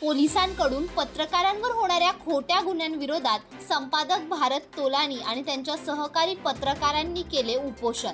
पोलिसांकडून पत्रकारांवर होणाऱ्या खोट्या गुन्ह्यांविरोधात संपादक भारत तोलानी आणि त्यांच्या सहकारी पत्रकारांनी केले उपोषण.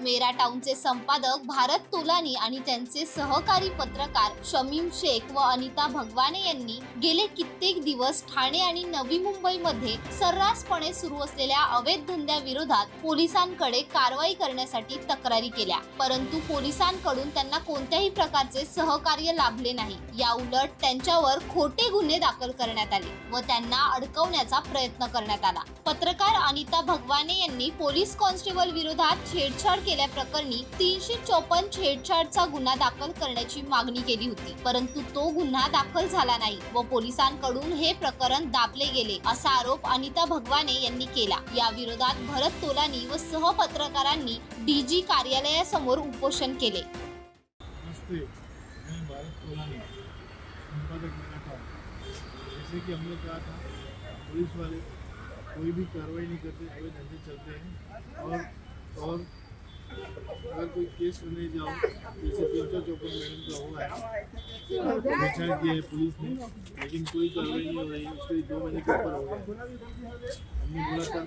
मेरा टाउनचे संपादक भारत तोलानी आणि त्यांचे सहकारी पत्रकार शमीम शेख व अनिता भगवाने यांनी गेले कित्येक दिवस ठाणे आणि नवी मुंबईमध्ये सर्रासपणे सुरू असलेल्या अवैध धंद्याविरोधात पोलिसांकडे कारवाई करण्यासाठी तक्रारी केल्या. परंतु पोलिसांकडून त्यांना कोणत्याही प्रकारचे सहकार्य लाभले नाही. या उलट त्यांच्यावर खोटे गुन्हे दाखल करण्यात आले व त्यांना अडकवण्याचा प्रयत्न करण्यात आला. पत्रकार अनिता भगवाने यांनी पोलीस कॉन्स्टेबल विरोधात छेडछाड केल्याप्रकरणी तीनशे चोपन्न छेडछाडचा गुन्हा दाखल करण्याची मागणी केली होती. परंतु तो गुन्हा दाखल झाला नाही व पोलिसांकडून हे प्रकरण दाबले गेले असा आरोप अनिता भगवाने यांनी केला. या विरोधात भरत तोलानी व सहपत्रकारांनी डीजी कार्यालयासमोर उपोषण केले. जैसे कि हमने कहा था पुलिस वाले कोई भी कार्रवाई नहीं करते हुए धंधे चलते हैं और और अगर कोई केस करने जाओ जैसे तीन सौ चौपन मैडम का हुआ है पहचान किया है पुलिस ने लेकिन कोई कार्रवाई नहीं हो रही उसके दो महीने के ऊपर हो गया। हमने बोला था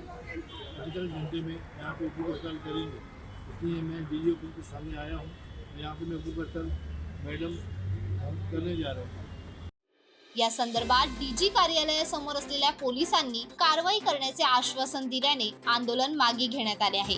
अड़तालीस घंटे में यहाँ पे उपरी हड़ताल करेंगे। इसलिए मैं डी ऑफिस के सामने आया हूँ यहाँ पे मैं उपरी हड़ताल मैडम करने जा रहा हूँ। या संदर्भात डीजी कार्यालयासमोर असलेल्या पोलिसांनी कारवाई करण्याचे आश्वासन दिल्याने आंदोलन मागे घेण्यात आले आहे.